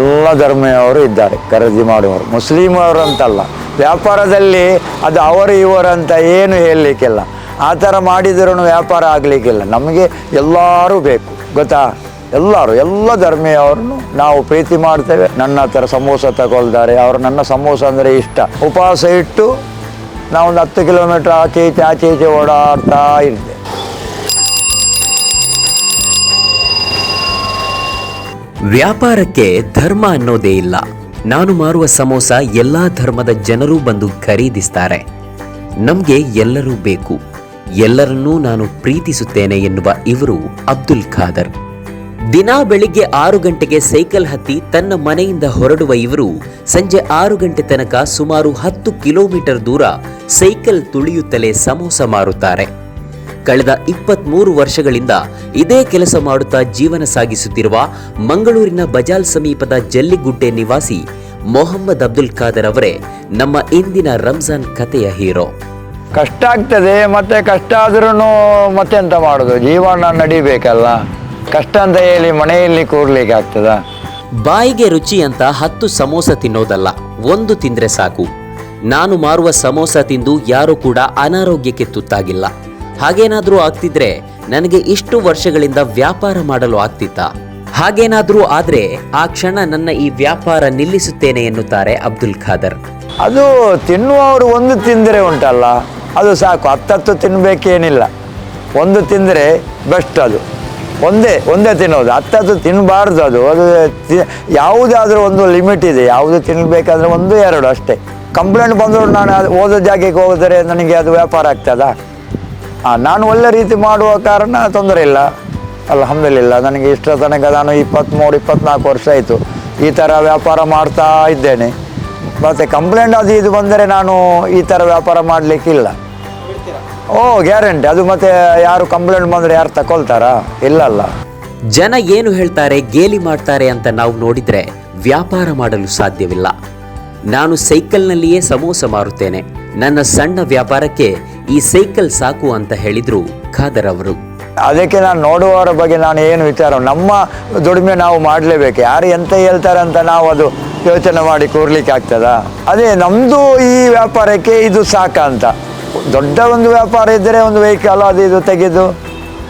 ಎಲ್ಲ ಧರ್ಮೀಯವರು ಇದ್ದಾರೆ, ಖರೀದಿ ಮಾಡುವವರು. ಮುಸ್ಲಿಂ ಅವರು ಅಂತಲ್ಲ. ವ್ಯಾಪಾರದಲ್ಲಿ ಅದು ಅವರು ಇವರು ಅಂತ ಏನು ಹೇಳಲಿಕ್ಕಿಲ್ಲ. ಆ ಥರ ಮಾಡಿದ್ರೂ ವ್ಯಾಪಾರ ಆಗಲಿಕ್ಕಿಲ್ಲ. ನಮಗೆ ಎಲ್ಲರೂ ಬೇಕು, ಗೊತ್ತಾ? ಎಲ್ಲರೂ, ಎಲ್ಲ ಧರ್ಮೀಯವ್ರನ್ನು ನಾವು ಪ್ರೀತಿ ಮಾಡ್ತೇವೆ. ನನ್ನ ಹತ್ರ ಸಮೋಸ ತಗೊಳ್ತಾರೆ. ಅವರು ನನ್ನ ಸಮೋಸ ಅಂದರೆ ಇಷ್ಟ. ಉಪವಾಸ ಇಟ್ಟು ನಾವೊಂದು ಹತ್ತು ಕಿಲೋಮೀಟ್ರ್ ಆಚೆ ಈಚೆ ಆಚೆ ಈಚೆ ಓಡಾಡ್ತಾ ಇದ್ದೆ ವ್ಯಾಪಾರಕ್ಕೆ ಧರ್ಮ ಅನ್ನೋದೇ ಇಲ್ಲ. ನಾನು ಮಾರುವ ಸಮೋಸ ಎಲ್ಲಾ ಧರ್ಮದ ಜನರು ಬಂದು ಖರೀದಿಸ್ತಾರೆ. ನಮಗೆ ಎಲ್ಲರೂ ಬೇಕು. ಎಲ್ಲರನ್ನೂ ನಾನು ಪ್ರೀತಿಸುತ್ತೇನೆ ಎನ್ನುವ ಇವರು ಅಬ್ದುಲ್ ಖಾದರ್. ದಿನಾ ಬೆಳಿಗ್ಗೆ ಆರು ಗಂಟೆಗೆ ಸೈಕಲ್ ಹತ್ತಿ ತನ್ನ ಮನೆಯಿಂದ ಹೊರಡುವ ಇವರು ಸಂಜೆ ಆರು ಗಂಟೆ ತನಕ ಸುಮಾರು ಹತ್ತು ಕಿಲೋಮೀಟರ್ ದೂರ ಸೈಕಲ್ ತುಳಿಯುತ್ತಲೇ ಸಮೋಸ ಮಾರುತ್ತಾರೆ. ಕಳೆದ ಇಪ್ಪತ್ಮೂರು ವರ್ಷಗಳಿಂದ ಇದೇ ಕೆಲಸ ಮಾಡುತ್ತಾ ಜೀವನ ಸಾಗಿಸುತ್ತಿರುವ ಮಂಗಳೂರಿನ ಬಜಾಲ್ ಸಮೀಪದ ಜಲ್ಲಿಗುಡ್ಡೆ ನಿವಾಸಿ ಮೊಹಮ್ಮದ್ ಅಬ್ದುಲ್ ಖಾದರ್ ಅವರೇ ನಮ್ಮ ಇಂದಿನ ರಂಜಾನ್ ಕಥೆಯ ಹೀರೋ. ಕಷ್ಟ ಆಗ್ತದೆ ಮತ್ತೆ ಕಷ್ಟ ಆದ್ರೂ ಮತ್ತೆಂತ ಮಾಡೋದು? ಜೀವನ ನಡಿಬೇಕಲ್ಲ. ಕಷ್ಟ ಅಂತ ಹೇಳಿ ಮನೆಯಲ್ಲಿ ಕೂರ್ಲಿಕ್ಕೆ ಆಗ್ತದ? ಬಾಯಿಗೆ ರುಚಿ ಅಂತ ಹತ್ತು ಸಮೋಸ ತಿನ್ನೋದಲ್ಲ ಒಂದು ತಿಂದ್ರೆ ಸಾಕು. ನಾನು ಮಾರುವ ಸಮೋಸ ತಿಂದು ಯಾರೂ ಕೂಡ ಅನಾರೋಗ್ಯಕ್ಕೆ ತುತ್ತಾಗಿಲ್ಲ. ಹಾಗೇನಾದ್ರೂ ಆಗ್ತಿದ್ರೆ ನನಗೆ ಇಷ್ಟು ವರ್ಷಗಳಿಂದ ವ್ಯಾಪಾರ ಮಾಡಲು ಆಗ್ತಿತ್ತಾ. ಹಾಗೇನಾದ್ರೂ ಆದ್ರೆ ಆ ಕ್ಷಣ ನನ್ನ ಈ ವ್ಯಾಪಾರ ನಿಲ್ಲಿಸುತ್ತೇನೆ ಎನ್ನುತ್ತಾರೆ ಅಬ್ದುಲ್ ಖಾದರ್. ಅದು ತಿನ್ನುವವರು ಒಂದು ತಿಂದರೆ ಉಂಟಲ್ಲ, ಅದು ಸಾಕು. ಹತ್ತತ್ತು ತಿನ್ನಬೇಕೇನಿಲ್ಲ ಒಂದು ತಿಂದರೆ ಬೆಸ್ಟ್ ಅದು. ಒಂದೇ ಒಂದೇ ತಿನ್ನೋದು. ಹತ್ತತ್ತು ತಿನ್ನಬಾರ್ದು ಅದು. ಅದು ಯಾವುದಾದ್ರೂ ಒಂದು ಲಿಮಿಟ್ ಇದೆ. ಯಾವುದು ತಿನ್ನಬೇಕಾದ್ರೆ ಒಂದು, ಎರಡು ಅಷ್ಟೇ. ಕಂಪ್ಲೇಂಟ್ ಬಂದರೂ ನಾನು ಅದು ಓದೋ ಜಾಗಕ್ಕೆ ಹೋದರೆ ನನಗೆ ಅದು ವ್ಯಾಪಾರ ಆಗ್ತದಾ? ನಾನು ಒಳ್ಳೆ ರೀತಿ ಮಾಡುವ ಕಾರಣ ತೊಂದರೆ ಇಲ್ಲ. ಅಲ್ಹಮ್ದುಲಿಲ್ಲ, ನನಗೆ ಇಷ್ಟರ ತನಕ ನಾನು ಇಪ್ಪತ್ತ್ಮೂರು ಇಪ್ಪತ್ನಾಲ್ಕು ವರ್ಷ ಆಯಿತು. ಈ ಥರ ವ್ಯಾಪಾರ ಮಾಡ್ತಾ ಇದ್ದೇನೆ. ಮತ್ತು ಕಂಪ್ಲೇಂಟ್ ಅದು ಇದು ಬಂದರೆ ನಾನು ಈ ಥರ ವ್ಯಾಪಾರ ಮಾಡಲಿಕ್ಕಿಲ್ಲ ಓ ಗ್ಯಾರಂಟಿ ಅದು ಮತ್ತೆ ಯಾರು ಕಂಪ್ಲೇಂಟ್ ಬಂದರೆ ಯಾರು ತಗೊಳ್ತಾರಾ? ಇಲ್ಲಲ್ಲ ಜನ ಏನು ಹೇಳ್ತಾರೆ, ಗೇಲಿ ಮಾಡ್ತಾರೆ ಅಂತ ನಾವು ನೋಡಿದರೆ ವ್ಯಾಪಾರ ಮಾಡಲು ಸಾಧ್ಯವಿಲ್ಲ. ನಾನು ಸೈಕಲ್ನಲ್ಲಿಯೇ ಸಮೋಸ ಮಾರುತ್ತೇನೆ. ನನ್ನ ಸಣ್ಣ ವ್ಯಾಪಾರಕ್ಕೆ ಈ ಸೈಕಲ್ ಸಾಕು ಅಂತ ಹೇಳಿದ್ರು ಖಾದರ್ ಅವರು. ಅದಕ್ಕೆ ನಾನು ನೋಡುವವರ ಬಗ್ಗೆ ನಾನು ಏನು ವಿಚಾರ ನಮ್ಮ ದುಡಿಮೆ ನಾವು ಮಾಡಲೇಬೇಕು. ಯಾರು ಎಂತ ಹೇಳ್ತಾರೆ ಅಂತ ನಾವು ಅದು ಯೋಚನೆ ಮಾಡಿ ಕೂರ್ಲಿಕ್ಕೆ ಆಗ್ತದಾ? ಅದೇ ನಮ್ಮದು ಈ ವ್ಯಾಪಾರಕ್ಕೆ ಇದು ಸಾಕ ಅಂತ. ದೊಡ್ಡ ಒಂದು ವ್ಯಾಪಾರ ಇದ್ದರೆ ಒಂದು ವೆಹಿಕಲ್ ಅದು ಇದು ತೆಗೆದು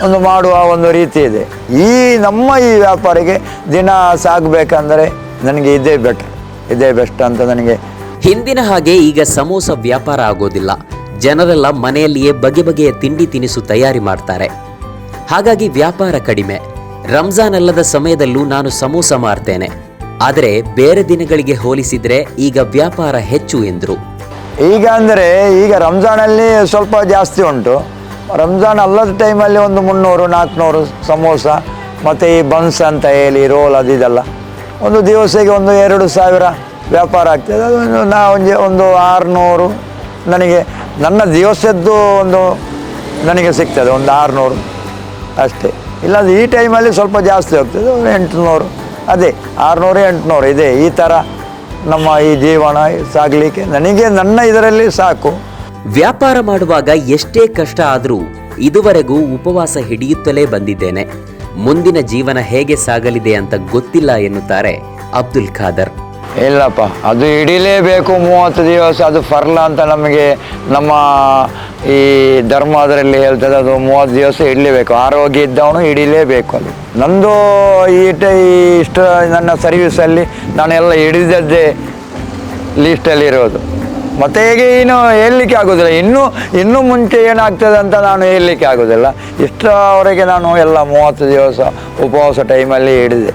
ಒಂದು ಮಾಡುವ ಒಂದು ರೀತಿ ಇದೆ. ಈ ನಮ್ಮ ಈ ವ್ಯಾಪಾರಕ್ಕೆ ದಿನ ಸಾಗಬೇಕಂದ್ರೆ ನನಗೆ ಇದೇ ಬೆಟರ್ ಇದೇ ಬೆಸ್ಟ್ ಅಂತ ನನಗೆ. ಹಿಂದಿನ ಹಾಗೆ ಈಗ ಸಮೋಸ ವ್ಯಾಪಾರ ಆಗೋದಿಲ್ಲ. ಜನರೆಲ್ಲ ಮನೆಯಲ್ಲಿಯೇ ಬಗೆ ಬಗೆಯ ತಿಂಡಿ ತಿನಿಸು ತಯಾರಿ ಮಾಡ್ತಾರೆ. ಹಾಗಾಗಿ ವ್ಯಾಪಾರ ಕಡಿಮೆ. ರಂಜಾನ್ ಅಲ್ಲದ ಸಮಯದಲ್ಲೂ ನಾನು ಸಮೋಸ ಮಾರ್ತೇನೆ. ಆದರೆ ಬೇರೆ ದಿನಗಳಿಗೆ ಹೋಲಿಸಿದ್ರೆ ಈಗ ವ್ಯಾಪಾರ ಹೆಚ್ಚು ಎಂದರು. ಈಗ ಅಂದರೆ ಈಗ ರಂಜಾನಲ್ಲಿ ಸ್ವಲ್ಪ ಜಾಸ್ತಿ ಉಂಟು. ರಂಜಾನ್ ಅಲ್ಲದ ಟೈಮಲ್ಲಿ ಒಂದು ಮುನ್ನೂರು ನಾಲ್ಕುನೂರು ಸಮೋಸ, ಮತ್ತು ಈ ಬನ್ಸ್ ಅಂತ ಹೇಳಿ ರೋಲ್ ಅದು ಇದೆಲ್ಲ. ಒಂದು ದಿವಸಕ್ಕೆ ಒಂದು ಎರಡು ಸಾವಿರ ವ್ಯಾಪಾರ ಆಗ್ತದೆ. ಅದು ನಾ ಒಂದು ಒಂದು ಆರುನೂರು ನನಗೆ ನನ್ನ ದಿವಸದ್ದು ಒಂದು ನನಗೆ ಸಿಗ್ತದೆ, ಒಂದು ಆರುನೂರು ಅಷ್ಟೇ. ಇಲ್ಲಾಂದ್ರೆ ಈ ಟೈಮಲ್ಲಿ ಸ್ವಲ್ಪ ಜಾಸ್ತಿ ಹೋಗ್ತದೆ, ಒಂದು ಎಂಟುನೂರು. ಅದೇ, ಆರುನೂರು, ಎಂಟುನೂರು ಇದೆ. ಈ ಥರ ನಮ್ಮ ಈ ಜೀವನ ಸಾಗಲಿಕ್ಕೆ ನನಗೆ ನನ್ನ ಇದರಲ್ಲಿ ಸಾಕು. ವ್ಯಾಪಾರ ಮಾಡುವಾಗ ಎಷ್ಟೇ ಕಷ್ಟ ಆದರೂ ಇದುವರೆಗೂ ಉಪವಾಸ ಹಿಡಿಯುತ್ತಲೇ ಬಂದಿದ್ದೇನೆ. ಮುಂದಿನ ಜೀವನ ಹೇಗೆ ಸಾಗಲಿದೆ ಅಂತ ಗೊತ್ತಿಲ್ಲ ಎನ್ನುತ್ತಾರೆ ಅಬ್ದುಲ್ ಖಾದರ್. ಇಲ್ಲಪ್ಪ, ಅದು ಹಿಡಿಲೇಬೇಕು ಮೂವತ್ತು ದಿವಸ, ಅದು ಫರ್ಲ ಅಂತ ನಮಗೆ ನಮ್ಮ ಈ ಧರ್ಮ ಅದರಲ್ಲಿ ಹೇಳ್ತದೆ, ಅದು ಮೂವತ್ತು ದಿವಸ ಇಡಲೇಬೇಕು ಆರೋಗ್ಯ ಇದ್ದವನು ಹಿಡಿಲೇಬೇಕು ಅದು ನಂದು ಈ ಟ ಈ ಇಷ್ಟ, ನನ್ನ ಸರ್ವಿಸಲ್ಲಿ ನಾನೆಲ್ಲ ಹಿಡಿದದ್ದೇ ಲೀಸ್ಟಲ್ಲಿ ಇರೋದು. ಮತ್ತು ಹೇಗೆ ಏನು ಹೇಳಲಿಕ್ಕೆ ಆಗೋದಿಲ್ಲ. ಇನ್ನೂ ಇನ್ನೂ ಮುಂಚೆ ಏನಾಗ್ತದೆ ಅಂತ ನಾನು ಹೇಳಲಿಕ್ಕೆ ಆಗೋದಿಲ್ಲ. ಇಷ್ಟವರೆಗೆ ನಾನು ಎಲ್ಲ ಮೂವತ್ತು ದಿವಸ ಉಪವಾಸ ಟೈಮಲ್ಲಿ ಹಿಡಿದೆ.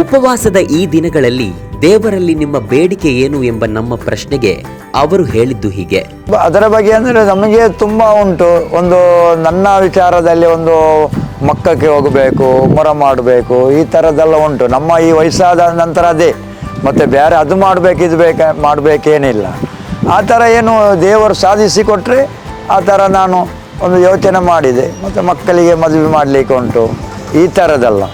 ಉಪವಾಸದ ಈ ದಿನಗಳಲ್ಲಿ ದೇವರಲ್ಲಿ ನಿಮ್ಮ ಬೇಡಿಕೆ ಏನು ಎಂಬ ನಮ್ಮ ಪ್ರಶ್ನೆಗೆ ಅವರು ಹೇಳಿದ್ದು ಹೀಗೆ. ಅದರ ಬಗ್ಗೆ ಅಂದರೆ ನಮಗೆ ತುಂಬ ಉಂಟು. ಒಂದು ನನ್ನ ವಿಚಾರದಲ್ಲಿ ಒಂದು ಮಕ್ಕಕ್ಕೆ ಹೋಗಬೇಕು, ಮೊರ ಮಾಡಬೇಕು, ಈ ಥರದ್ದೆಲ್ಲ ಉಂಟು. ನಮ್ಮ ಈ ವಯಸ್ಸಾದ ನಂತರ ಅದೇ. ಮತ್ತು ಬೇರೆ ಅದು ಮಾಡಬೇಕು, ಇದು ಬೇಕ, ಮಾಡಬೇಕೇನಿಲ್ಲ. ಆ ಥರ ಏನು ದೇವರು ಸಾಧಿಸಿ ಕೊಟ್ಟರೆ ಆ ಥರ ನಾನು ಒಂದು ಯೋಚನೆ ಮಾಡಿದೆ. ಮತ್ತು ಮಕ್ಕಳಿಗೆ ಮದುವೆ ಮಾಡಲಿಕ್ಕೆ ಉಂಟು. ಈ ಥರದ್ದಲ್ಲ